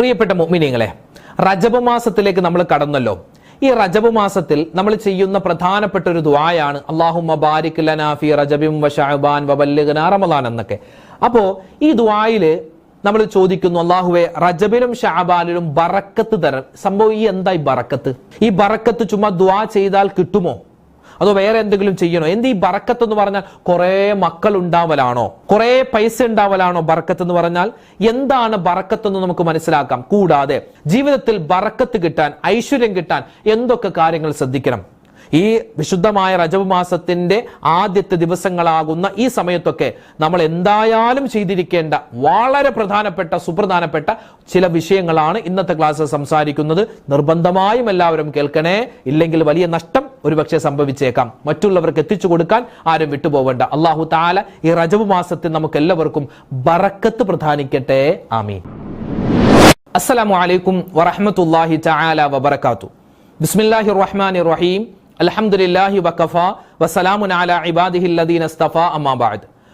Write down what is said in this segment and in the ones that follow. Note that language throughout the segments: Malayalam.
പ്രിയപ്പെട്ട മുഅ്മിനീങ്ങളെ റജബ് മാസത്തിലേക്ക് നമ്മൾ കടന്നല്ലോ. ഈ റജബ് മാസത്തിൽ നമ്മൾ ചെയ്യുന്ന പ്രധാനപ്പെട്ട ഒരു ദുആയാണ് അല്ലാഹുമ്മ ബാരിക് ലനാ ഫി റജബിം വ ശഅബാൻ വ ബല്ലിഗ്നാ എന്നൊക്കെ. അപ്പോ ഈ ദ്വായിൽ നമ്മൾ ചോദിക്കുന്നു അള്ളാഹുവെ റജബിലും ഷാബാലിലും ബറക്കത്ത് തരാൻ സംഭവം ഈ എന്തായി ബറക്കത്ത്? ഈ ബറക്കത്ത് ചുമ്മാ ദുആ ചെയ്താൽ കിട്ടുമോ? അതോ വേറെ എന്തെങ്കിലും ചെയ്യണോ? എന്ത് ഈ ബറക്കത്ത് എന്ന് പറഞ്ഞാൽ കുറെ മക്കൾ ഉണ്ടാവലാണോ കുറെ പൈസ ഉണ്ടാവലാണോ ബറക്കത്ത് എന്ന് പറഞ്ഞാൽ? എന്താണ് ബറക്കത്ത് എന്ന് നമുക്ക് മനസ്സിലാക്കാം. കൂടാതെ ജീവിതത്തിൽ ബറക്കത്ത് കിട്ടാൻ ഐശ്വര്യം കിട്ടാൻ എന്തൊക്കെ കാര്യങ്ങൾ ശ്രദ്ധിക്കണം? ഈ വിശുദ്ധമായ റജബ് മാസത്തിന്റെ ആദ്യത്തെ ദിവസങ്ങളാകുന്ന ഈ സമയത്തൊക്കെ നമ്മൾ എന്തായാലും ചെയ്തിരിക്കേണ്ട വളരെ പ്രധാനപ്പെട്ട സുപ്രധാനപ്പെട്ട ചില വിഷയങ്ങളാണ് ഇന്നത്തെ ക്ലാസ് സംസാരിക്കുന്നത്. നിർബന്ധമായും എല്ലാവരും കേൾക്കണേ. ഇല്ലെങ്കിൽ വലിയ നഷ്ടം ഒരുപക്ഷെ സംഭവിച്ചേക്കാം. മറ്റുള്ളവർക്ക് എത്തിച്ചു കൊടുക്കാൻ ആരും വിട്ടുപോകണ്ട അള്ളാഹു താല ഈ റജബ് മാസത്തിൽ നമുക്ക് എല്ലാവർക്കും ബറക്കത്ത് പ്രധാനിക്കട്ടെ. ആമീൻ. അസ്സലാമു അലൈക്കും വറഹ്മത്തുള്ളാഹി തആല വബറകാത്തു ബിസ്മില്ലാഹിർ റഹ്മാനിർ റഹീം. അൽഹംദുലില്ലാഹി വക്കഫ വസലാമുൻ അലാ ഇബാദിഹിൽ ലദീന ഇസ്തഫ അമ്മാ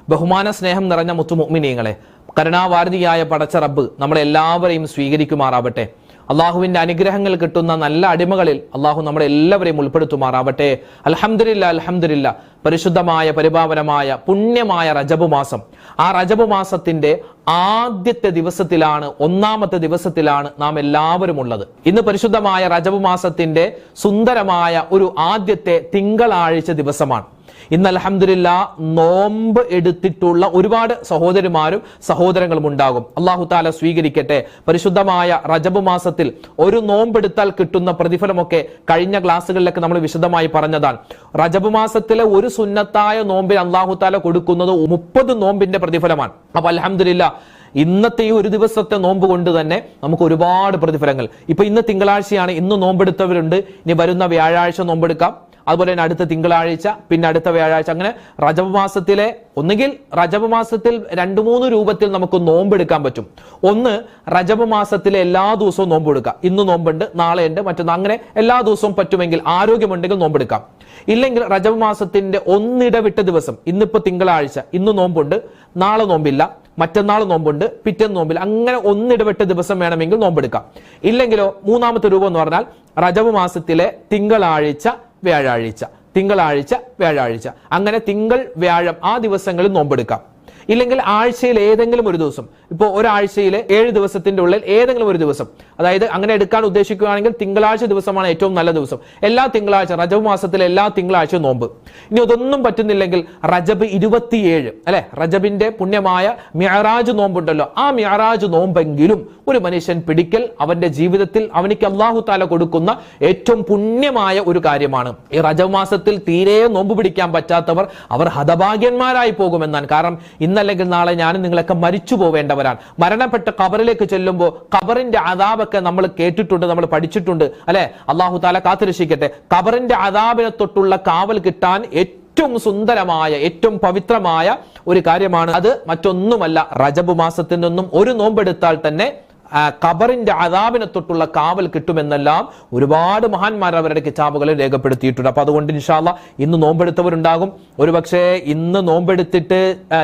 ബഹുമാന സ്നേഹം നിറഞ്ഞ മുത്തു മുഅ്മിനീങ്ങളെ കരുണാവാരതിയായ പടച്ച റബ്ബ് നമ്മളെ എല്ലാവരെയും സ്വീകരിക്കുമാറാവട്ടെ. അള്ളാഹുവിന്റെ അനുഗ്രഹങ്ങൾ കിട്ടുന്ന നല്ല അടിമകളിൽ അള്ളാഹു നമ്മളെ എല്ലാവരെയും ഉൾപ്പെടുത്തുമാറാവട്ടെ. അലഹമില്ല അൽഹംദുലില്ല പരിശുദ്ധമായ പരിപാവനമായ പുണ്യമായ റജബ് മാസം. ആ റജബ് മാസത്തിന്റെ ആദ്യത്തെ ദിവസത്തിലാണ് ഒന്നാമത്തെ ദിവസത്തിലാണ് നാം എല്ലാവരും ഉള്ളത്. ഇന്ന് പരിശുദ്ധമായ റജബ് മാസത്തിന്റെ സുന്ദരമായ ഒരു ആദ്യത്തെ തിങ്കളാഴ്ച ദിവസമാണ്. ഇന്ന് അലഹമില്ല നോമ്പ് എടുത്തിട്ടുള്ള ഒരുപാട് സഹോദരിമാരും സഹോദരങ്ങളും ഉണ്ടാകും. അള്ളാഹു താല സ്വീകരിക്കട്ടെ. പരിശുദ്ധമായ റജബ് മാസത്തിൽ ഒരു നോമ്പെടുത്താൽ കിട്ടുന്ന പ്രതിഫലമൊക്കെ കഴിഞ്ഞ ക്ലാസ്സുകളിലൊക്കെ നമ്മൾ വിശദമായി പറഞ്ഞതാണ്. റജബ് മാസത്തിലെ ഒരു സുന്നത്തായ നോമ്പിൽ അള്ളാഹു താല കൊടുക്കുന്നത് മുപ്പത് നോമ്പിന്റെ പ്രതിഫലമാണ്. അപ്പൊ അലഹമില്ല ഇന്നത്തെ ഈ ഒരു ദിവസത്തെ നോമ്പ് കൊണ്ട് തന്നെ നമുക്ക് ഒരുപാട് പ്രതിഫലങ്ങൾ. ഇപ്പൊ ഇന്ന് തിങ്കളാഴ്ചയാണ് ഇന്ന് നോമ്പെടുത്തവരുണ്ട്. ഇനി വരുന്ന വ്യാഴാഴ്ച നോമ്പെടുക്കാം. അതുപോലെ തന്നെ അടുത്ത തിങ്കളാഴ്ച പിന്നെ അടുത്ത വ്യാഴാഴ്ച അങ്ങനെ റജബ് മാസത്തിലെ ഒന്നുകിൽ റജബ് മാസത്തിൽ രണ്ടു മൂന്ന് രൂപത്തിൽ നമുക്ക് നോമ്പെടുക്കാൻ പറ്റും. ഒന്ന് റജബ് മാസത്തിലെ എല്ലാ ദിവസവും നോമ്പ് എടുക്കാം ഇന്ന് നോമ്പുണ്ട് നാളെ ഉണ്ട് മറ്റൊന്ന് അങ്ങനെ എല്ലാ ദിവസവും പറ്റുമെങ്കിൽ ആരോഗ്യമുണ്ടെങ്കിൽ നോമ്പെടുക്കാം ഇല്ലെങ്കിൽ റജബ് മാസത്തിന്റെ ഒന്നിടവിട്ട ദിവസം ഇന്നിപ്പോ തിങ്കളാഴ്ച ഇന്ന് നോമ്പുണ്ട് നാളെ നോമ്പില്ല മറ്റന്നാൾ നോമ്പുണ്ട് പിറ്റേന്ന് നോമ്പില്ല അങ്ങനെ ഒന്നിടവിട്ട ദിവസം വേണമെങ്കിൽ നോമ്പെടുക്കാം ഇല്ലെങ്കിലോ മൂന്നാമത്തെ രൂപം എന്ന് പറഞ്ഞാൽ റജബ് മാസത്തിലെ തിങ്കളാഴ്ച വ്യാഴാഴ്ച. തിങ്കളാഴ്ച വ്യാഴാഴ്ച. അങ്ങനെ തിങ്കൾ വ്യാഴം ആ ദിവസങ്ങളിൽ നോമ്പെടുക്കാം. ഇല്ലെങ്കിൽ ആഴ്ചയിൽ ഏതെങ്കിലും ഒരു ദിവസം. ഇപ്പോൾ ഒരാഴ്ചയിൽ ഏഴ് ദിവസത്തിന്റെ ഉള്ളിൽ ഏതെങ്കിലും ഒരു ദിവസം. അതായത് അങ്ങനെ എടുക്കാൻ ഉദ്ദേശിക്കുകയാണെങ്കിൽ തിങ്കളാഴ്ച ദിവസമാണ് ഏറ്റവും നല്ല ദിവസം. എല്ലാ തിങ്കളാഴ്ച റജബ് മാസത്തിലെ എല്ലാ തിങ്കളാഴ്ചയും നോമ്പ്. ഇനി അതൊന്നും പറ്റുന്നില്ലെങ്കിൽ റജബ് ഇരുപത്തിയേഴ് അല്ലെ? റജബിന്റെ പുണ്യമായ മിയറാജ് നോമ്പുണ്ടല്ലോ. ആ മിയറാജ് നോമ്പെങ്കിലും ഒരു മനുഷ്യൻ പിടിക്കൽ അവന്റെ ജീവിതത്തിൽ അവനിക്ക് അള്ളാഹു താല കൊടുക്കുന്ന ഏറ്റവും പുണ്യമായ ഒരു കാര്യമാണ്. ഈ റജബ് മാസത്തിൽ തീരെ നോമ്പ് പിടിക്കാൻ പറ്റാത്തവർ അവർ ഹതഭാഗ്യന്മാരായി പോകുമെന്നാണ്. കാരണം ഇന്നല്ലെങ്കിൽ നാളെ ഞാനും നിങ്ങളൊക്കെ മരിച്ചു പോവേണ്ടവരാണ്. മരണപ്പെട്ട് കബറിലേക്ക് ചെല്ലുമ്പോൾ കബറിന്റെ അതാബൊക്കെ നമ്മൾ കേട്ടിട്ടുണ്ട് നമ്മൾ പഠിച്ചിട്ടുണ്ട് അല്ലെ? അള്ളാഹു താല കാത്തിരക്ഷിക്കട്ടെ. കബറിന്റെ അതാബിനെ തൊട്ടുള്ള കാവൽ കിട്ടാൻ ഏറ്റവും സുന്ദരമായ ഏറ്റവും പവിത്രമായ ഒരു കാര്യമാണ്. അത് മറ്റൊന്നുമല്ല റജബ് മാസത്തിൽ നിന്നും ഒരു നോമ്പെടുത്താൽ തന്നെ ഖബറിന്റെ അതാബിനെ തൊട്ടുള്ള കാവൽ കിട്ടുമെന്നെല്ലാം ഒരുപാട് മഹാന്മാർ അവരുടെ കിതാബുകളിൽ രേഖപ്പെടുത്തിയിട്ടുണ്ട്. അപ്പൊ അതുകൊണ്ട് ഇൻഷാല്ല ഇന്ന് നോമ്പെടുത്തവരുണ്ടാകും. ഒരുപക്ഷെ ഇന്ന് നോമ്പെടുത്തിട്ട്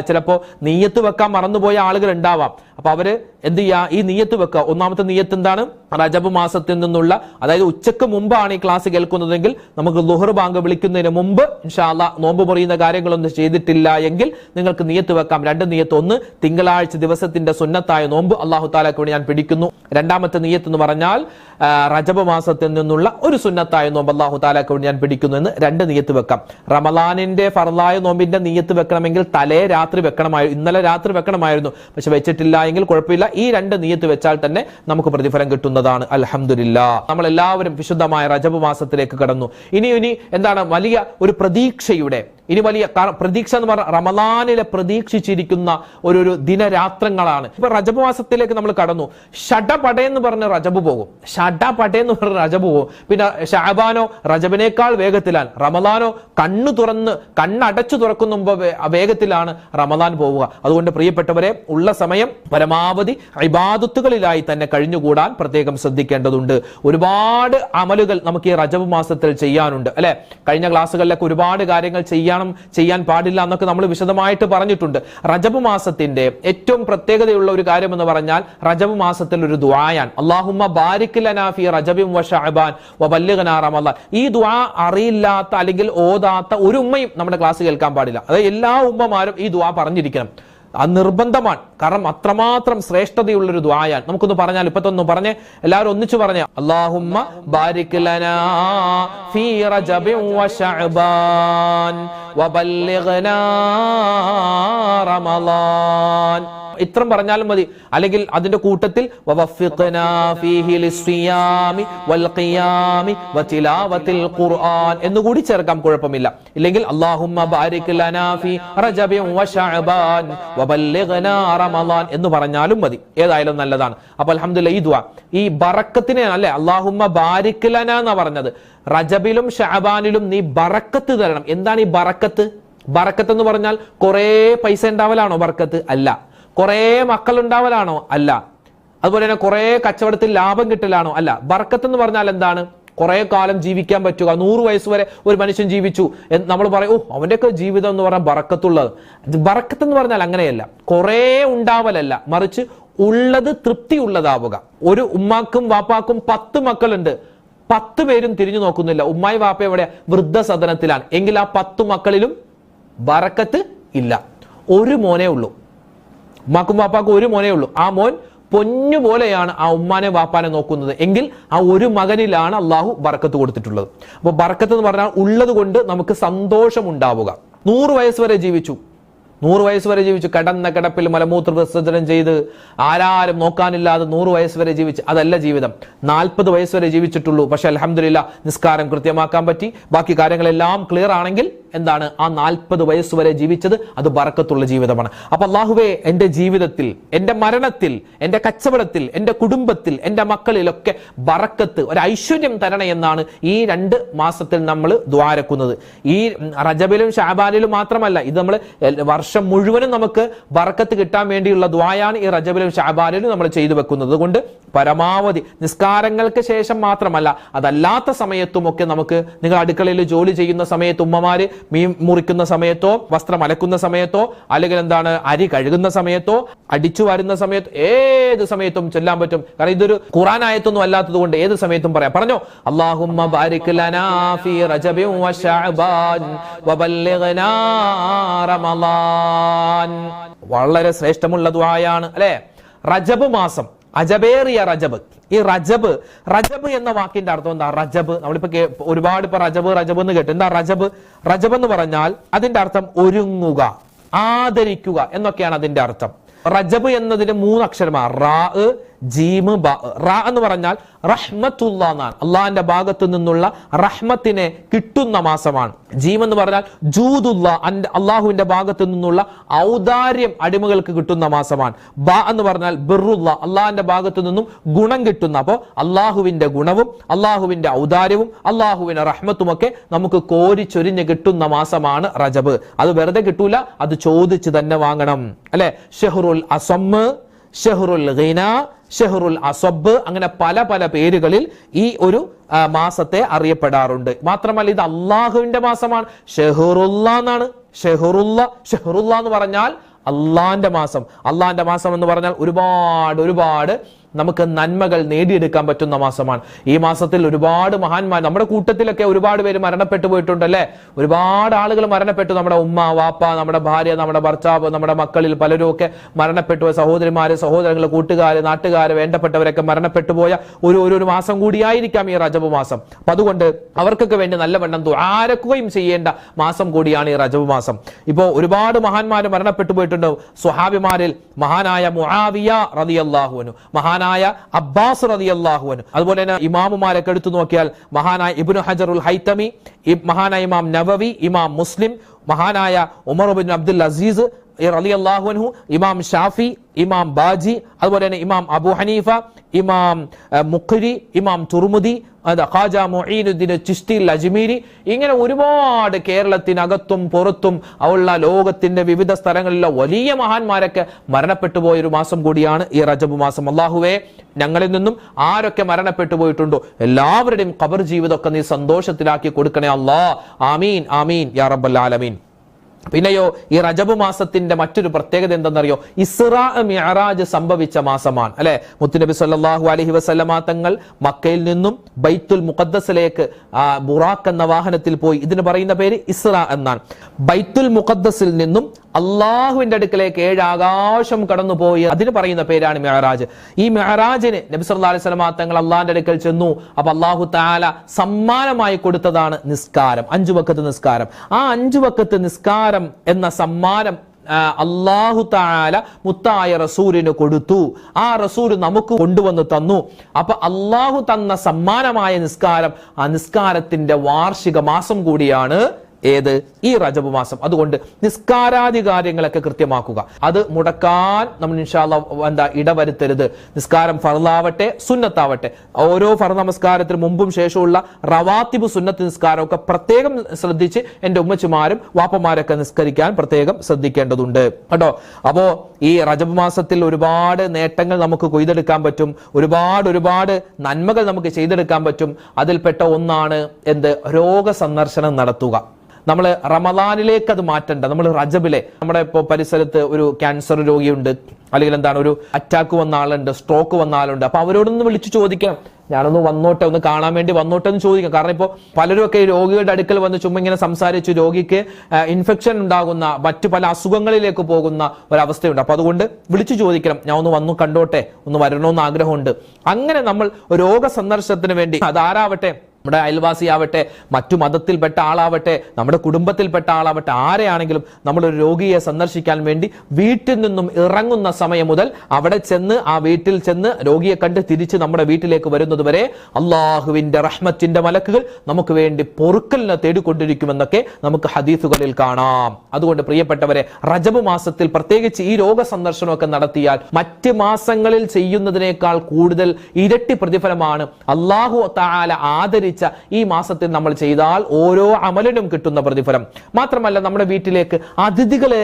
ചിലപ്പോ നീയത്ത് വെക്കാൻ മറന്നുപോയ ആളുകൾ ഉണ്ടാവാം അപ്പൊ അവർ എന്ത് ചെയ്യാ? ഈ നീയത്ത് വെക്കുക ഒന്നാമത്തെ നീയത്ത് എന്താണ്? റജബ് മാസത്തിൽ നിന്നുള്ള അതായത് ഉച്ചയ്ക്ക് മുമ്പാണ് ഈ ക്ലാസ് കേൾക്കുന്നതെങ്കിൽ നമുക്ക് ലുഹർ ബാങ്ക് വിളിക്കുന്നതിന് മുമ്പ് ഇൻഷാല്ല നോമ്പ് മുറിയുന്ന കാര്യങ്ങളൊന്നും ചെയ്തിട്ടില്ല എങ്കിൽ നിങ്ങൾക്ക് നീയത്ത് വെക്കാം. രണ്ട് നീയത്ത് ഒന്ന് തിങ്കളാഴ്ച ദിവസത്തിന്റെ സുന്നത്തായ നോമ്പ് അള്ളാഹു താലാക്ക് വേണ്ടി ഞാൻ പിടിക്കുന്നു. രണ്ടാമത്തെ നീയത്ത് എന്ന് പറഞ്ഞാൽ റജബ് മാസത്തിൽ നിന്നുള്ള ഒരു സുന്നത്തായ നോമ്പ് അള്ളാഹു താലാക്ക് വേണ്ടി ഞാൻ പിടിക്കുന്നു എന്ന് രണ്ട് നീയത്ത് വെക്കാം. റമലാനിന്റെ ഫർലായ നോമ്പിന്റെ നീയത്ത് വെക്കണമെങ്കിൽ തലേ രാത്രി വെക്കണമായിരുന്നു. ഇന്നലെ രാത്രി വെക്കണമായിരുന്നു. പക്ഷെ വെച്ചിട്ടില്ല എങ്കിൽ കുഴപ്പമില്ല. ഈ രണ്ട് നീയത്ത് വെച്ചാൽ തന്നെ നമുക്ക് പ്രതിഫലം കിട്ടുന്നതാണ്. അലഹമില്ല നമ്മൾ എല്ലാവരും വിശുദ്ധമായ റജബ് മാസത്തിലേക്ക് കടന്നു. ഇനി ഇനി എന്താണ് വലിയ ഒരു പ്രതീക്ഷയുടെ ഇനി വലിയ പ്രതീക്ഷ എന്ന് പറഞ്ഞാൽ റമദാനിലെ പ്രതീക്ഷിച്ചിരിക്കുന്ന ഒരു ഒരു ദിനരാത്രങ്ങളാണ്. ഇപ്പൊ റജബ് മാസത്തിലേക്ക് നമ്മൾ കടന്നു. ഷഡപട എന്ന് പറഞ്ഞ റജബ് പോകും. ഷഡപട എന്ന് പറഞ്ഞ റജബ് പോകും. പിന്നെ ഷാബാനോ റജബിനേക്കാൾ വേഗത്തിലാണ്. റമദാനോ കണ്ണു തുറന്ന് കണ്ണടച്ചു തുറക്കുന്ന മുമ്പ് വേഗത്തിലാണ് റമദാൻ പോവുക. അതുകൊണ്ട് പ്രിയപ്പെട്ടവരെ ഉള്ള സമയം പരമാവധി ഇബാദത്തുകളിലായി തന്നെ കഴിഞ്ഞുകൂടാൻ പ്രത്യേകം ശ്രദ്ധിക്കേണ്ടതുണ്ട്. ഒരുപാട് അമലുകൾ നമുക്ക് ഈ റജബ് മാസത്തിൽ ചെയ്യാനുണ്ട്. അല്ലെ? കഴിഞ്ഞ ക്ലാസ്സുകളിലൊക്കെ ഒരുപാട് കാര്യങ്ങൾ ചെയ്യാൻ ചെയ്യണം ചെയ്യാൻ പാടില്ല എന്നൊക്കെ നമ്മൾ വിശദമായിട്ട് പറഞ്ഞിട്ടുണ്ട്. റജബ് മാസത്തിന്റെ ഏറ്റവും പ്രത്യേകതയുള്ള ഒരു കാര്യം എന്ന് പറഞ്ഞാൽ റജബ് മാസത്തിൽ ഒരു ദ്വായാൻ അള്ളാഹുമ്മ ബാരിക് ലനാ ഫി റജബിൻ വ ഷഅബാൻ വ ബല്ലിഗ്നാ റമളാൻ ഈ ദ്വാ അറിയില്ലാത്ത അല്ലെങ്കിൽ ഓതാത്ത ഒരു ഉമ്മയും നമ്മുടെ ക്ലാസ് കേൾക്കാൻ പാടില്ല. അതായത് എല്ലാ ഉമ്മമാരും ഈ ദ്വാ പറഞ്ഞിരിക്കണം. അത് നിർബന്ധമാണ്. കാരണം അത്രമാത്രം ശ്രേഷ്ഠതയുള്ള ഒരു ദ്വായാണ് നമുക്കൊന്ന് പറഞ്ഞാൽ ഇപ്പത്തൊന്ന് പറഞ്ഞ് എല്ലാവരും ഒന്നിച്ചു പറഞ്ഞ അള്ളാഹുമ്മ ഇത്രം പറഞ്ഞാലും മതി. അല്ലെങ്കിൽ അതിന്റെ കൂട്ടത്തിൽ എന്നുകൂടി ചേർക്കാം കുഴപ്പമില്ല. ഇല്ലെങ്കിൽ എന്ന് പറഞ്ഞാലും മതി. ഏതായാലും നല്ലതാണ്. അപ്പൊ അൽഹംദുലില്ലാ ഈ ഈ ബറക്കത്തിനെ അല്ലെ അല്ലാഹുമ്മ ബാരിക് ലനാ എന്നാ പറഞ്ഞത്? റജബിലും ഷഹബാനിലും നീ ബറക്കത്ത് തരണം. എന്താണ് ഈ ബറക്കത്ത്? ബറക്കത്ത് എന്ന് പറഞ്ഞാൽ കുറേ പൈസ ഉണ്ടാവലാണോ ബറക്കത്ത്? അല്ല. കുറേ മക്കൾ ഉണ്ടാവലാണോ അല്ല. അതുപോലെ തന്നെ കുറേ കച്ചവടത്തിൽ ലാഭം കിട്ടലാണോ? അല്ല. ബർക്കത്ത് എന്ന് പറഞ്ഞാൽ എന്താണ്? കുറെ കാലം ജീവിക്കാൻ പറ്റുക. നൂറ് വയസ്സ് വരെ ഒരു മനുഷ്യൻ ജീവിച്ചു. എന്ന് നമ്മൾ പറയും ഓ അവന്റെയൊക്കെ ജീവിതം എന്ന് പറഞ്ഞാൽ ബറക്കത്തുള്ളത് ബറക്കത്ത് എന്ന് പറഞ്ഞാൽ അങ്ങനെയല്ല. കുറേ ഉണ്ടാവലല്ല. മറിച്ച് ഉള്ളത് തൃപ്തി ഉള്ളതാവുക ഒരു ഉമ്മാക്കും വാപ്പാക്കും പത്ത് മക്കളുണ്ട്. പത്ത് പേരും തിരിഞ്ഞു നോക്കുന്നില്ല. ഉമ്മായി വാപ്പ എവിടെ വൃദ്ധസദനത്തിലാണ്. എങ്കിൽ ആ പത്ത് മക്കളിലും ബറക്കത്ത് ഇല്ല. ഒരു മോനേ ഉള്ളൂ. ഉമ്മാക്കും വാപ്പാക്കും ഒരു മോനേ ഉള്ളൂ. ആ മോൻ പൊന്നു പോലെയാണ് ആ ഉമ്മാനെ വാപ്പാനെ നോക്കുന്നത്. എങ്കിൽ ആ ഒരു മകനിലാണ് അള്ളാഹു ബറക്കത്ത് കൊടുത്തിട്ടുള്ളത്. അപ്പോൾ ബറക്കത്ത് എന്ന് പറഞ്ഞാൽ ഉള്ളത് കൊണ്ട് നമുക്ക് സന്തോഷം ഉണ്ടാവുക നൂറ് വയസ്സ് വരെ ജീവിച്ചു. നൂറ് വയസ്സ് വരെ ജീവിച്ചു കടന്ന കിടപ്പിൽ മലമൂത്ര വിസർജനം ചെയ്ത് ആരാരും നോക്കാനില്ലാതെ നൂറ് വയസ്സ് വരെ ജീവിച്ച് അതല്ല ജീവിതം. നാൽപ്പത് വയസ്സ് വരെ ജീവിച്ചിട്ടുള്ളൂ. പക്ഷെ അലഹമില്ല നിസ്കാരം കൃത്യമാക്കാൻ പറ്റി. ബാക്കി കാര്യങ്ങളെല്ലാം ക്ലിയർ ആണെങ്കിൽ എന്താണ്? ആ നാൽപ്പത് വയസ്സ് വരെ ജീവിച്ചത് അത് ബറക്കത്തുള്ള ജീവിതമാണ്. അപ്പൊ അള്ളാഹുവേ എന്റെ ജീവിതത്തിൽ എന്റെ മരണത്തിൽ എന്റെ കച്ചവടത്തിൽ എന്റെ കുടുംബത്തിൽ എന്റെ മക്കളിലൊക്കെ ബറക്കത്ത് ഒരു ഐശ്വര്യം തരണേ എന്നാണ് ഈ രണ്ട് മാസത്തിൽ നമ്മൾ ദ്വാരക്കുന്നത്. ഈ റജബിലും ഷാബാനിലും മാത്രമല്ല ഇത് നമ്മൾ വർഷം മുഴുവനും നമുക്ക് വറക്കത്ത് കിട്ടാൻ വേണ്ടിയുള്ള ദ്വായാണ് ഈ റജബിലും ഷാബാലിലും നമ്മൾ ചെയ്തു വെക്കുന്നത്. അതുകൊണ്ട് പരമാവധി നിസ്കാരങ്ങൾക്ക് ശേഷം മാത്രമല്ല അതല്ലാത്ത സമയത്തുമൊക്കെ നമുക്ക് നിങ്ങൾ അടുക്കളയിൽ ജോലി ചെയ്യുന്ന സമയത്ത് ഉമ്മമാര് മീൻ മുറിക്കുന്ന സമയത്തോ വസ്ത്രം അലക്കുന്ന സമയത്തോ അല്ലെങ്കിൽ എന്താണ് അരി കഴുകുന്ന സമയത്തോ അടിച്ചു വരുന്ന സമയത്ത് ഏത് സമയത്തും ചെല്ലാൻ പറ്റും. കാരണം ഇതൊരു ഖുറാൻ ആയത്തൊന്നും അല്ലാത്തത് കൊണ്ട് ഏത് സമയത്തും പറയാം. പറഞ്ഞോ? അള്ളാഹുമ്മ ബാരിക് ലനാ ഫീ റമളാൻ വളരെ ശ്രേഷ്ഠമുള്ള ദുആയാണ് അല്ലേ? റജബ് മാസം. അജബേറിയ റജബ്. ഈ റജബ് റജബ് എന്ന വാക്കിന്റെ അർത്ഥം എന്താ? റജബ്. നമ്മളിപ്പോ ഒരുപാട് ഇപ്പൊ റജബ് റജബ് എന്ന് കേട്ടു. എന്താ റജബ്? റജബ് എന്ന് പറഞ്ഞാൽ അതിന്റെ അർത്ഥം ഒരുങ്ങുക ആദരിക്കുക എന്നൊക്കെയാണ് അതിന്റെ അർത്ഥം. റജബ് എന്നതിന് മൂന്ന് അക്ഷരമാണ് റാ ജീമ് റ എന്ന് പറഞ്ഞാൽ റഹ്മത്തുള്ള എന്നാണ്. അള്ളാഹിന്റെ ഭാഗത്തു നിന്നുള്ള റഹ്മത്തിനെ കിട്ടുന്ന മാസമാണ്. ജീം എന്ന് പറഞ്ഞാൽ അന്റെ അള്ളാഹുവിന്റെ ഭാഗത്തു നിന്നുള്ള ഔദാര്യം അടിമകൾക്ക് കിട്ടുന്ന മാസമാണ്. ബ എന്ന് പറഞ്ഞാൽ ബിറുള്ള അള്ളാഹിന്റെ ഭാഗത്തു നിന്നും ഗുണം കിട്ടുന്ന. അപ്പോൾ അള്ളാഹുവിന്റെ ഗുണവും അള്ളാഹുവിന്റെ ഔദാര്യവും അള്ളാഹുവിന്റെ റഹ്മത്തും ഒക്കെ നമുക്ക് കോരിച്ചൊരിഞ്ഞ് കിട്ടുന്ന മാസമാണ് റജബ്. അത് വെറുതെ കിട്ടൂല അത് ചോദിച്ച് തന്നെ വാങ്ങണം. അല്ലെ? ഷെഹ്റുൽ അസമ്മ് ഷെഹ്റുൽ ഗിന ഷെഹ്റുൽ അസബ്. അങ്ങനെ പല പല പേരുകളിൽ ഈ ഒരു മാസത്തെ അറിയപ്പെടാറുണ്ട്. മാത്രമല്ല ഇത് അള്ളാഹുവിന്റെ മാസമാണ്. ഷെഹറുല്ല എന്നാണ്. ഷെഹറുല്ല ഷെഹറുല്ല എന്ന് പറഞ്ഞാൽ അള്ളാന്റെ മാസം. അള്ളാന്റെ മാസം എന്ന് പറഞ്ഞാൽ ഒരുപാട് ഒരുപാട് നമുക്ക് നന്മകൾ നേടിയെടുക്കാൻ പറ്റുന്ന മാസമാണ്. ഈ മാസത്തിൽ ഒരുപാട് മഹാന്മാർ നമ്മുടെ കൂട്ടത്തിലൊക്കെ ഒരുപാട് പേര് മരണപ്പെട്ടു പോയിട്ടുണ്ട് പോയിട്ടുണ്ടല്ലേ ഒരുപാട് ആളുകൾ മരണപ്പെട്ടു. നമ്മുടെ ഉമ്മ വാപ്പ നമ്മുടെ ഭാര്യ നമ്മുടെ ഭർത്താവ് നമ്മുടെ മക്കളിൽ പലരും ഒക്കെ മരണപ്പെട്ടു. സഹോദരിമാര് സഹോദരങ്ങൾ കൂട്ടുകാര് നാട്ടുകാര് വേണ്ടപ്പെട്ടവരൊക്കെ മരണപ്പെട്ടു പോയ ഒരു ഒരു മാസം കൂടിയായിരിക്കാം ഈ റജബ് മാസം. അപ്പൊ അതുകൊണ്ട് അവർക്കൊക്കെ വേണ്ടി നല്ലവണ്ണം ആരക്കുകയും ചെയ്യേണ്ട മാസം കൂടിയാണ് ഈ റജബ് മാസം. ഇപ്പോ ഒരുപാട് മഹാന്മാര് മരണപ്പെട്ടു പോയിട്ടുണ്ട്. സുഹാബിമാരിൽ മഹാനായ മുഹാവിയ മുആവിയ റളിയല്ലാഹുവിനു മഹാനായ അബ്ബാസ് റളിയല്ലാഹുവിനു അതുപോലെ തന്നെ ഇമാമുമാരൊക്കെ എടുത്തു നോക്കിയാൽ മഹാനായ ഇബ്നു ഹജറുൽ ഹൈത്തമി മഹാനായ ഇമാം നവവി ഇമാം മുസ്ലിം മഹാനായ ഉമർ ബിൻ അബ്ദുൽ അസീസ് റലി ഇമാം ഷാഫി ഇമാം ബാജി അതുപോലെ തന്നെ ഇമാം അബു ഹനീഫ ഇമാം മുഖരി ഇമാം തുർമുദി ഖാജ മൊഹീനുദ്ദീൻ ചിസ്തി അജ്മീരി ഇങ്ങനെ ഒരുപാട് കേരളത്തിനകത്തും പുറത്തും ഉള്ള ലോകത്തിന്റെ വിവിധ സ്ഥലങ്ങളിലുള്ള വലിയ മഹാന്മാരൊക്കെ മരണപ്പെട്ടു പോയ ഒരു മാസം കൂടിയാണ് ഈ റജബ് മാസം. അള്ളാഹുവേ ഞങ്ങളിൽ നിന്നും ആരൊക്കെ മരണപ്പെട്ടു പോയിട്ടുണ്ടോ? എല്ലാവരുടെയും ഖബർ ജീവിതമൊക്കെ നീ സന്തോഷത്തിലാക്കി കൊടുക്കണേ അള്ളാ ആമീൻ ആമീൻ യാ റബ്ബൽ ആലമീൻ. പിന്നെയോ ഈ റജബ് മാസത്തിന്റെ മറ്റൊരു പ്രത്യേകത എന്തെന്നറിയോ? ഇസ്രാ മിഅറാജ് സംഭവിച്ച മാസമാണ് അല്ലെ? മുത്തുനബി സല്ലാഹു അലഹി വസ്ലമാ തങ്ങൾ മക്കയിൽ നിന്നും ബൈത്തുൽ മുഖദ്ദസിലേക്ക് ബുറാഖ് എന്ന വാഹനത്തിൽ പോയി. ഇതിന് പറയുന്ന പേര് ഇസ്ര എന്നാണ്. ബൈത്തുൽ മുഖദ്ദസിൽ നിന്നും അള്ളാഹുവിന്റെ അടുക്കലേക്ക് ഏഴ് ആകാശം കടന്നുപോയി. അതിന് പറയുന്ന പേരാണ് മെഹറാജ് ഈ മെഹറാജിന് നബി സല്ലല്ലാഹു അലൈഹി വസല്ലമ തങ്ങൾ അള്ളാഹിന്റെ അടുക്കൽ ചെന്നു. അപ്പൊ അള്ളാഹു താല സമ്മാനമായി കൊടുത്തതാണ് നിസ്കാരം അഞ്ചു വക്കത്ത് നിസ്കാരം. ആ അഞ്ചു വക്കത്ത് നിസ്കാരം എന്ന സമ്മാനം അള്ളാഹു താല മുത്തായ റസൂലിന് കൊടുത്തു. ആ റസൂൽ നമുക്ക് കൊണ്ടുവന്ന് തന്നു. അപ്പൊ അള്ളാഹു തന്ന സമ്മാനമായ നിസ്കാരം ആ നിസ്കാരത്തിന്റെ വാർഷിക മാസം കൂടിയാണ് ഏത്? ഈ റജബ് മാസം. അതുകൊണ്ട് നിസ്കാരാദി കാര്യങ്ങളൊക്കെ കൃത്യമാക്കുക. അത് മുടക്കാൻ നമ്മൾ ഇൻഷാല്ല എന്താ ഇടവരുത്തരുത്. നിസ്കാരം ഫർലാവട്ടെ സുന്നത്താവട്ടെ. ഓരോ ഫർ നമസ്കാരത്തിന് മുമ്പും ശേഷമുള്ള റവാത്തിബ് സുന്നത്ത് നിസ്കാരമൊക്കെ പ്രത്യേകം ശ്രദ്ധിച്ച് എന്റെ ഉമ്മച്ചുമാരും വാപ്പമാരൊക്കെ നിസ്കരിക്കാൻ പ്രത്യേകം ശ്രദ്ധിക്കേണ്ടതുണ്ട്. കേട്ടോ? അപ്പോ ഈ റജബ് മാസത്തിൽ ഒരുപാട് നേട്ടങ്ങൾ നമുക്ക് കൊയ്തെടുക്കാൻ പറ്റും. ഒരുപാട് ഒരുപാട് നന്മകൾ നമുക്ക് ചെയ്തെടുക്കാൻ പറ്റും. അതിൽപ്പെട്ട ഒന്നാണ് എന്ത്? രോഗസന്ദർശനം നടത്തുക. നമ്മൾ റമദാനിലേക്ക് അത് മാറ്റണ്ട. നമ്മൾ റജബിലെ നമ്മുടെ ഇപ്പോൾ പരിസരത്ത് ഒരു ക്യാൻസർ രോഗിയുണ്ട്. അല്ലെങ്കിൽ എന്താണ് ഒരു അറ്റാക്ക് വന്ന ആളുണ്ട് സ്ട്രോക്ക് വന്ന ആളുണ്ട്. അപ്പൊ അവരോടൊന്ന് വിളിച്ചു ചോദിക്കാം ഞാനൊന്ന് വന്നോട്ടെ ഒന്ന് കാണാൻ വേണ്ടി വന്നോട്ടെ എന്ന് ചോദിക്കാം. കാരണം ഇപ്പോൾ പലരും ഒക്കെ രോഗികളുടെ അടുക്കൽ വന്ന് ചുമ്മാ ഇങ്ങനെ സംസാരിച്ച് രോഗിക്ക് ഇൻഫെക്ഷൻ ഉണ്ടാകുന്ന മറ്റു പല അസുഖങ്ങളിലേക്ക് പോകുന്ന ഒരവസ്ഥയുണ്ട്. അപ്പൊ അതുകൊണ്ട് വിളിച്ചു ചോദിക്കണം. ഞാൻ ഒന്ന് വന്നു കണ്ടോട്ടെ ഒന്ന് വരണമെന്ന് ആഗ്രഹമുണ്ട്. അങ്ങനെ നമ്മൾ രോഗ സന്ദർശനത്തിന് വേണ്ടി അതാരാവട്ടെ നമ്മുടെ അയൽവാസിയാവട്ടെ മറ്റു മതത്തിൽപ്പെട്ട ആളാവട്ടെ നമ്മുടെ കുടുംബത്തിൽപ്പെട്ട ആളാവട്ടെ ആരെയാണെങ്കിലും നമ്മൾ ഒരു രോഗിയെ സന്ദർശിക്കാൻ വേണ്ടി വീട്ടിൽ നിന്നും ഇറങ്ങുന്ന സമയം മുതൽ അവിടെ ചെന്ന് ആ വീട്ടിൽ ചെന്ന് രോഗിയെ കണ്ട് തിരിച്ച് നമ്മുടെ വീട്ടിലേക്ക് വരുന്നത് വരെ അള്ളാഹുവിന്റെ റഹ്മത്തിന്റെ മലക്കുകൾ നമുക്ക് വേണ്ടി പൊറുക്കലിനെ തേടിക്കൊണ്ടിരിക്കുമെന്നൊക്കെ നമുക്ക് ഹദീസുകളിൽ കാണാം. അതുകൊണ്ട് പ്രിയപ്പെട്ടവരെ റജബ് മാസത്തിൽ പ്രത്യേകിച്ച് ഈ രോഗ സന്ദർശനമൊക്കെ നടത്തിയാൽ മറ്റ് മാസങ്ങളിൽ ചെയ്യുന്നതിനേക്കാൾ കൂടുതൽ ഇരട്ടി പ്രതിഫലമാണ് അള്ളാഹു താല ആദരിച്ച ഈ മാസത്തിൽ നമ്മൾ ചെയ്താൽ ഓരോ അമലിനും കിട്ടുന്ന പ്രതിഫലം. മാത്രമല്ല നമ്മുടെ വീട്ടിലേക്ക് അതിഥികളെ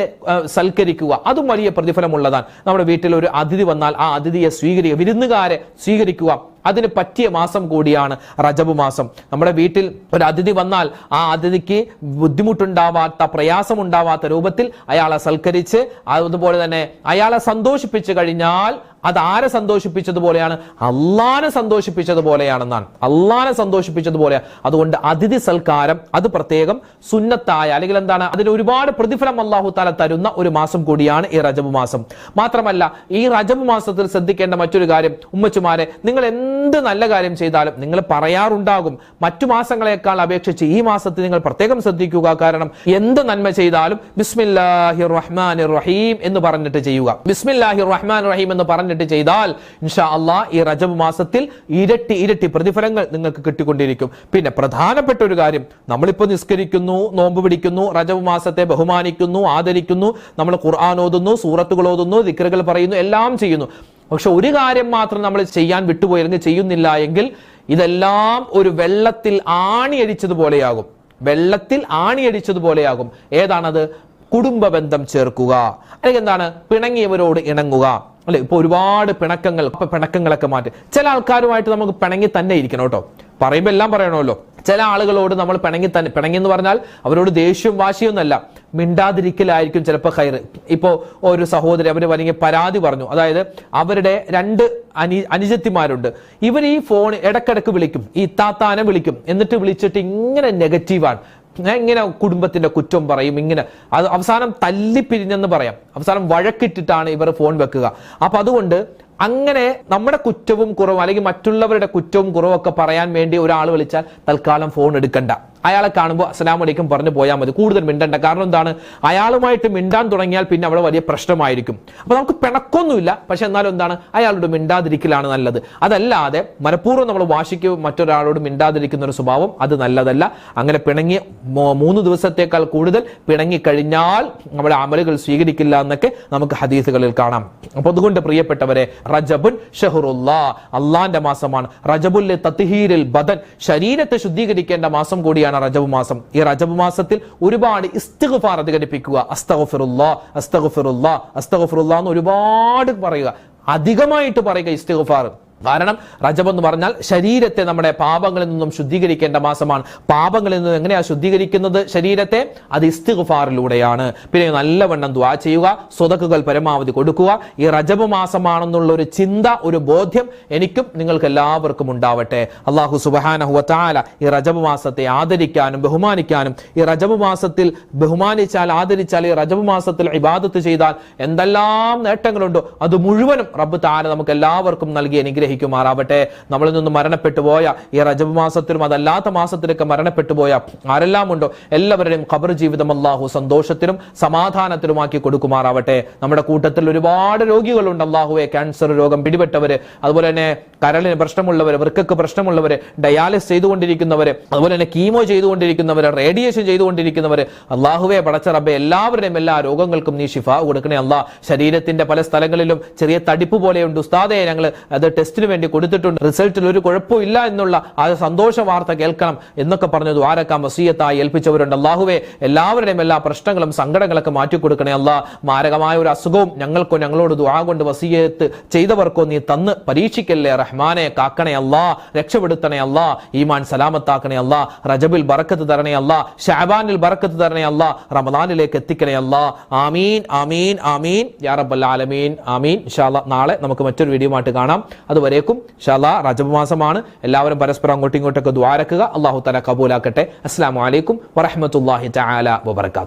സൽക്കരിക്കുക. അതും വലിയ പ്രതിഫലമുള്ളതാണ്. നമ്മുടെ വീട്ടിൽ ഒരു അതിഥി വന്നാൽ ആ അതിഥിയെ സ്വീകരിക്കുക. വിരുന്നുകാരെ സ്വീകരിക്കുക. അതിന് പറ്റിയ മാസം കൂടിയാണ് റജബ് മാസം. നമ്മുടെ വീട്ടിൽ ഒരു അതിഥി വന്നാൽ ആ അതിഥിക്ക് ബുദ്ധിമുട്ടുണ്ടാവാത്ത പ്രയാസമുണ്ടാവാത്ത രൂപത്തിൽ അയാളെ സൽക്കരിച്ച് അതുപോലെ തന്നെ അയാളെ സന്തോഷിപ്പിച്ചു കഴിഞ്ഞാൽ അത് ആരെ സന്തോഷിപ്പിച്ചതുപോലെയാണ്? അള്ളാനെ സന്തോഷിപ്പിച്ചതുപോലെയാണെന്നാണ്. അള്ളാനെ സന്തോഷിപ്പിച്ചതുപോലെ അതുകൊണ്ട് അതിഥി സൽക്കാരം അത് പ്രത്യേകം സുന്നത്തായ അല്ലെങ്കിൽ എന്താണ് അതിന് ഒരുപാട് പ്രതിഫലം അള്ളാഹു താല തരുന്ന ഒരു മാസം കൂടിയാണ് ഈ റജബ് മാസം. മാത്രമല്ല ഈ റജബ് മാസത്തിൽ ശ്രദ്ധിക്കേണ്ട മറ്റൊരു കാര്യം ഉമ്മച്ചുമാരെ നിങ്ങൾ എന്ത് നല്ല കാര്യം ചെയ്താലും നിങ്ങൾ പറയാറുണ്ടാകും. മറ്റു മാസങ്ങളെക്കാൾ അപേക്ഷിച്ച് ഈ മാസത്തിൽ നിങ്ങൾ പ്രത്യേകം ശ്രദ്ധിക്കുക. കാരണം എന്ത് നന്മ ചെയ്താലും ബിസ്മില്ലാഹി റഹ്മാൻ റഹീം എന്ന് പറഞ്ഞിട്ട് ചെയ്യുക. ബിസ്മില്ലാഹി റഹ്മാൻ റഹീം എന്ന് പറഞ്ഞിട്ട് ചെയ്താൽ ഇൻഷാ അള്ളാ ഈ റജബ് മാസത്തിൽ ഇരട്ടി ഇരട്ടി പ്രതിഫലങ്ങൾ നിങ്ങൾക്ക് കിട്ടിക്കൊണ്ടിരിക്കും. പിന്നെ പ്രധാനപ്പെട്ട ഒരു കാര്യം നമ്മളിപ്പോൾ നിസ്കരിക്കുന്നു നോമ്പ് പിടിക്കുന്നു റജബ് മാസത്തെ ബഹുമാനിക്കുന്നു ആദരിക്കുന്നു നമ്മൾ ഖുർആൻ ഓതുന്നു സൂറത്തുകൾ ഓതുന്നു ദിക്കറുകൾ പറയുന്നു എല്ലാം ചെയ്യുന്നു. പക്ഷെ ഒരു കാര്യം മാത്രം നമ്മൾ ചെയ്യാൻ വിട്ടുപോയിരുന്നു ചെയ്യുന്നില്ല എങ്കിൽ ഇതെല്ലാം ഒരു വെള്ളത്തിൽ ആണിയടിച്ചതുപോലെയാകും. വെള്ളത്തിൽ ആണിയടിച്ചതുപോലെയാകും. ഏതാണത്? കുടുംബ ബന്ധം ചേർക്കുക. അല്ലെങ്കിൽ എന്താണ്? പിണങ്ങിയവരോട് ഇണങ്ങുക. അല്ലെ? ഇപ്പൊ ഒരുപാട് പിണക്കങ്ങൾ ഇപ്പൊ പിണക്കങ്ങളൊക്കെ മാറ്റി. ചില ആൾക്കാരുമായിട്ട് നമുക്ക് പിണങ്ങി തന്നെ ഇരിക്കണം കേട്ടോ. പറയുമ്പോൾ എല്ലാം പറയണമല്ലോ. ചില ആളുകളോട് നമ്മൾ പിണങ്ങി തന്നെ പിണങ്ങി എന്ന് പറഞ്ഞാൽ അവരോട് ദേഷ്യവും വാശിയൊന്നല്ല മിണ്ടാതിരിക്കലായിരിക്കും ചിലപ്പോൾ കയറ് ഇപ്പോൾ ഒരു സഹോദരി അവർ വലിയ പരാതി പറഞ്ഞു. അതായത് അവരുടെ രണ്ട് അനി അനുജത്തിമാരുണ്ട്. ഇവർ ഈ ഫോൺ ഇടക്കിടക്ക് വിളിക്കും. ഈ താത്താനെ വിളിക്കും. എന്നിട്ട് വിളിച്ചിട്ട് ഇങ്ങനെ നെഗറ്റീവാണ്. ഇങ്ങനെ കുടുംബത്തിന്റെ കുറ്റം പറയും ഇങ്ങനെ അത് അവസാനം തല്ലിപ്പിരിഞ്ഞെന്ന് പറയാം. അവസാനം വഴക്കിട്ടിട്ടാണ് ഇവർ ഫോൺ വെക്കുക. അപ്പൊ അതുകൊണ്ട് അങ്ങനെ നമ്മുടെ കുറ്റവും കുറവും അല്ലെങ്കിൽ മറ്റുള്ളവരുടെ കുറ്റവും ഒക്കെ പറയാൻ വേണ്ടി ഒരാൾ വിളിച്ചാൽ തൽക്കാലം ഫോൺ എടുക്കണ്ട. അയാളെ കാണുമ്പോൾ അസ്സലാം വലൈക്കും പറഞ്ഞു പോയാൽ മതി. കൂടുതൽ മിണ്ടണ്ട. കാരണം എന്താണ്? അയാളുമായിട്ട് മിണ്ടാൻ തുടങ്ങിയാൽ പിന്നെ അവിടെ വലിയ പ്രശ്നമായിരിക്കും. അപ്പൊ നമുക്ക് പിണക്കൊന്നുമില്ല. പക്ഷെ എന്നാലും എന്താണ്? അയാളോട് മിണ്ടാതിരിക്കലാണ് നല്ലത്. അതല്ലാതെ മനഃപൂർവം നമ്മൾ വാശിക്ക് മറ്റൊരാളോട് മിണ്ടാതിരിക്കുന്ന ഒരു സ്വഭാവം അത് നല്ലതല്ല. അങ്ങനെ പിണങ്ങി മൂന്ന് ദിവസത്തേക്കാൾ കൂടുതൽ പിണങ്ങി കഴിഞ്ഞാൽ നമ്മുടെ അമലുകൾ സ്വീകരിക്കില്ല എന്നൊക്കെ നമുക്ക് ഹദീസുകളിൽ കാണാം. അപ്പൊ അതുകൊണ്ട് പ്രിയപ്പെട്ടവരെ റജബുൻ ഷഹറുല്ലാ. അള്ളാന്റെ മാസമാണ്. റജബുല്ലെ തത്ഹീരിൽ ബദൻ. ശരീരത്തെ ശുദ്ധീകരിക്കേണ്ട മാസം കൂടിയാണ്. റജബ് മാസം. ഈ റജബ് മാസത്തിൽ ഒരുപാട് ഇസ്തിഗ്ഫാർ അധികരിപ്പിക്കുക. അസ്തഗഫിറുല്ലാ അസ്തഗഫിറുല്ലാ അസ്തഗഫിറുല്ലാ എന്ന് ഒരുപാട് പറയുക. അധികമായിട്ട് പറയുക ഇസ്തിഗ്ഫാർ. കാരണം റജബ് എന്ന് പറഞ്ഞാൽ ശരീരത്തെ നമ്മുടെ പാപങ്ങളിൽ നിന്നും ശുദ്ധീകരിക്കേണ്ട മാസമാണ്. പാപങ്ങളിൽ നിന്നും എങ്ങനെയാ ശുദ്ധീകരിക്കുന്നത്? ശരീരത്തെ അത് ഇസ്തിഗ്ഫാറിലൂടെയാണ്. പിന്നെ നല്ലവണ്ണം ദ്വാ ചെയ്യുക സ്വതക്കുകൾ പരമാവധി കൊടുക്കുക. ഈ റജബ് മാസമാണെന്നുള്ള ഒരു ചിന്ത ഒരു ബോധ്യം എനിക്കും നിങ്ങൾക്ക് എല്ലാവർക്കും ഉണ്ടാവട്ടെ അള്ളാഹു സുബാനഹുവത്താല ഈ റജബ് മാസത്തെ ആദരിക്കാനും ബഹുമാനിക്കാനും ഈ റജബ് മാസത്തിൽ ബഹുമാനിച്ചാൽ ആദരിച്ചാൽ ഈ റജബ് മാസത്തിൽ ഇബാദത്ത് ചെയ്താൽ എന്തെല്ലാം നേട്ടങ്ങളുണ്ടോ? അത് മുഴുവനും റബ്ബ് താല നമുക്ക് എല്ലാവർക്കും നൽകി അനുഗ്രഹിക്കുമാറാവട്ടെ നമ്മളിൽ നിന്ന് മരണപ്പെട്ടു പോയ ഈ റജബ് മാസത്തിലും അതല്ലാത്ത മാസത്തിലൊക്കെ മരണപ്പെട്ടു പോയ ആരെല്ലാം ഉണ്ടോ എല്ലാവരുടെയും ഖബർ ജീവിതം അള്ളാഹു സന്തോഷത്തിലും സമാധാനത്തിലുമാക്കി കൊടുക്കുമാറാവട്ടെ. നമ്മുടെ കൂട്ടത്തിൽ ഒരുപാട് രോഗികളുണ്ട് അള്ളാഹുവെ ക്യാൻസർ രോഗം പിടിപെട്ടവര് അതുപോലെ തന്നെ കരളിന് പ്രശ്നമുള്ളവര് വൃക്കക്ക് പ്രശ്നമുള്ളവര് ഡയാലിസ് ചെയ്തുകൊണ്ടിരിക്കുന്നവര് അതുപോലെ തന്നെ കീമോ ചെയ്തുകൊണ്ടിരിക്കുന്നവര് റേഡിയേഷൻ ചെയ്തുകൊണ്ടിരിക്കുന്നവര് അള്ളാഹുവെ പടച്ച റബ്ബെ എല്ലാവരുടെയും എല്ലാ രോഗങ്ങൾക്കും നീ ഷിഫ കൊടുക്കണേ അല്ലാ ശരീരത്തിന്റെ പല സ്ഥലങ്ങളിലും ചെറിയ തടിപ്പ് പോലെയുണ്ട്. ഉസ്താദെ ഞങ്ങൾ അത് ടെസ്റ്റിന് വേണ്ടി കൊടുത്തിട്ടുണ്ട്. റിസൾട്ടിൽ ഒരു കുഴപ്പമില്ല എന്നുള്ള ആ സന്തോഷ വാർത്ത കേൾക്കണം എന്നൊക്കെ പറഞ്ഞു ദ്വാരക്ക വസീയത്തായി ഏൽപ്പിച്ചവരുണ്ട്. അള്ളാഹുവെ എല്ലാവരുടെയും എല്ലാ പ്രശ്നങ്ങളും സങ്കടങ്ങളൊക്കെ മാറ്റിക്കൊടുക്കണേ അല്ല. മാരകമായ ഒരു അസുഖവും ഞങ്ങൾക്കോ ഞങ്ങളോട് ദ്വാ കൊണ്ട് വസീയത്ത് ചെയ്തവർക്കോ നീ തന്ന് പരീക്ഷിക്കല്ലേ റഹ്മാനെ? കാക്കണേ അല്ല രക്ഷപ്പെടുത്തണേ അല്ല ഈമാൻ സലാമത്താക്കണേ അല്ലാ റജബിൽ ബറക്കത്ത് തരണേ അല്ലാ ഷാബാനിൽ ബറക്കത്ത് തരണേ അല്ലാ റമദാനിലേക്ക് എത്തിക്കണേ അല്ലാ. ആമീൻ ആമീൻ ആമീൻ. യാ റബ്ബൽ ആലമീൻ ആമീൻ. ഇൻഷാല്ല നാളെ നമുക്ക് മറ്റൊരു വീഡിയോ ആയിട്ട് കാണാം അതുവരേക്കും ഷാ റജബ് മാസമാണ്. എല്ലാവരും പരസ്പരം അങ്ങോട്ടും ഇങ്ങോട്ടൊക്കെ ദ്വാരക്കുക അള്ളാഹു തല കബൂലാക്കട്ടെ. അസ്സാം വലൈക്കും വറഹമത്തല്ലാഹി തആല വബറകാത്ത്